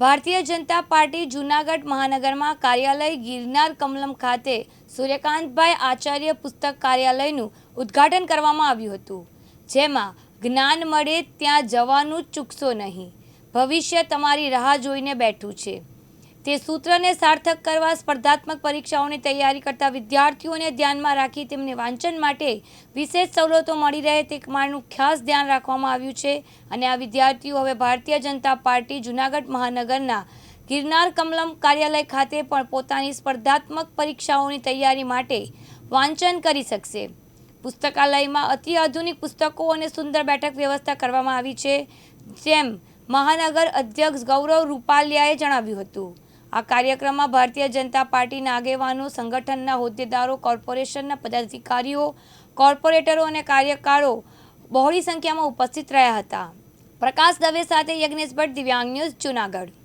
ભારતીય જનતા પાર્ટી જૂનાગઢ મહાનગરમાં કાર્યાલય ગિરનાર કમલમ ખાતે સૂર્યકાંતભાઈ આચાર્ય પુસ્તક કાર્યાલયનું ઉદ્ઘાટન કરવામાં આવ્યું હતું, જેમાં જ્ઞાન મળે ત્યાં જવાનું ચૂકશો નહીં. ભવિષ્ય તમારી રાહ જોઈને બેઠું છે. તે સૂત્રને સાર્થક કરવા સ્પર્ધાત્મક પરીક્ષાઓની તૈયારી કરતા વિદ્યાર્થીઓને ધ્યાનમાં રાખી તેમને વાંચન માટે વિશેષ સવલતો મળી રહે તે માટેનું ખાસ ધ્યાન રાખવામાં આવ્યું છે. અને આ વિદ્યાર્થીઓ હવે ભારતીય જનતા પાર્ટી જૂનાગઢ મહાનગરના ગિરનાર કમલમ કાર્યાલય ખાતે પણ પોતાની સ્પર્ધાત્મક પરીક્ષાઓની તૈયારી માટે વાંચન કરી શકશે. પુસ્તકાલયમાં અતિ આધુનિક પુસ્તકો અને સુંદર બેઠક વ્યવસ્થા કરવામાં આવી છે, જેમ મહાનગર અધ્યક્ષ ગૌરવ રૂપાલિયાએ જણાવ્યું હતું. આ કાર્યક્રમમાં ભારતીય જનતા પાર્ટીના આગેવાનો, સંગઠનના હોદ્દેદારો, કોર્પોરેશનના પદાધિકારીઓ, કોર્પોરેટરો અને કાર્યકારો બહોળી સંખ્યામાં ઉપસ્થિત રહ્યા હતા. પ્રકાશ દવે સાથે યજ્ઞેશ ભટ્ટ દિવ્યાંગ ન્યૂઝ જૂનાગઢ.